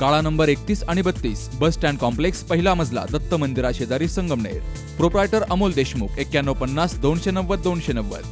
काळा नंबर एकतीस आणि बत्तीस बस स्टँड कॉम्प्लेक्स पहिला मजला दत्त मंदिरा शेजारी संगमनेर. प्रोप्रायटर अमोल देशमुख एक्क्याण्णव पन्नास दोनशे नव्वद दोनशे नव्वद.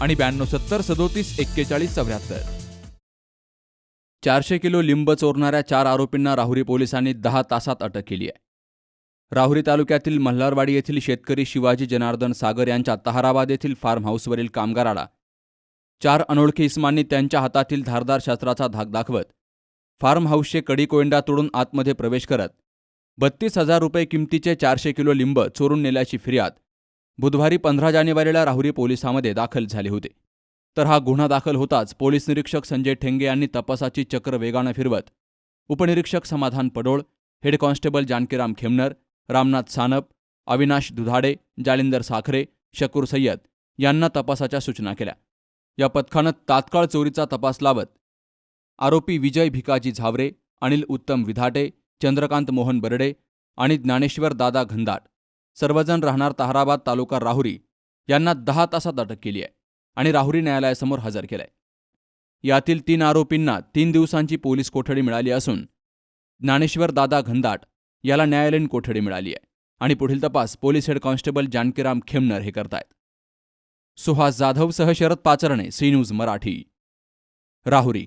आणि ब्याण्णव सत्तर सदोतीस एक्केचाळीस चौऱ्याहत्तर. चारशे किलो लिंब चोरणाऱ्या चार आरोपींना राहुरी पोलिसांनी दहा तासात अटक केली आहे. राहुरी तालुक्यातील मल्हारवाडी येथील शेतकरी शिवाजी जनार्दन सागर यांच्या तहाराबाद येथील फार्म हाऊसवरील कामगाराला चार अनोळखी इस्मांनी त्यांच्या हातातील धारदार शस्त्राचा धाक दाखवत फार्म हाऊसचे कडी कोयंडा तोडून आतमध्ये प्रवेश करत बत्तीस हजार रुपये किमतीचे चारशे किलो लिंब चोरून नेल्याची फिर्याद बुधवारी पंधरा जानेवारीला राहुरी पोलिसांमध्ये दाखल झाली होती. तर हा गुन्हा दाखल होताच पोलीस निरीक्षक संजय ठेंगे यांनी तपासाची चक्र वेगानं फिरवत उपनिरीक्षक समाधान पडोळ हेड कॉन्स्टेबल जानकीराम खेमनर रामनाथ सानप अविनाश दुधाडे जालिंदर साखरे शकूर सय्यद यांना तपासाच्या सूचना केल्या. या पथकानं तात्काळ चोरीचा तपास लावत आरोपी विजय भिकाजी झावरे अनिल उत्तम विधाटे चंद्रकांत मोहन बर्डे आणि ज्ञानेश्वर दादा घंदाट सर्वजण राहणार ताहराबाद तालुका राहुरी यांना दहा तासात अटक केली आहे आणि राहुरी न्यायालयासमोर हजर केलंय. यातील तीन आरोपींना तीन दिवसांची पोलीस कोठडी मिळाली असून ज्ञानेश्वर दादा घंदाट याला न्यायालयीन कोठडी मिळाली आहे आणि पुढील तपास police head constable Jankiram Khemnar हे करतायत. सुहास जाधवसह शरद पाचरणे सी न्यूज मराठी. राहुरी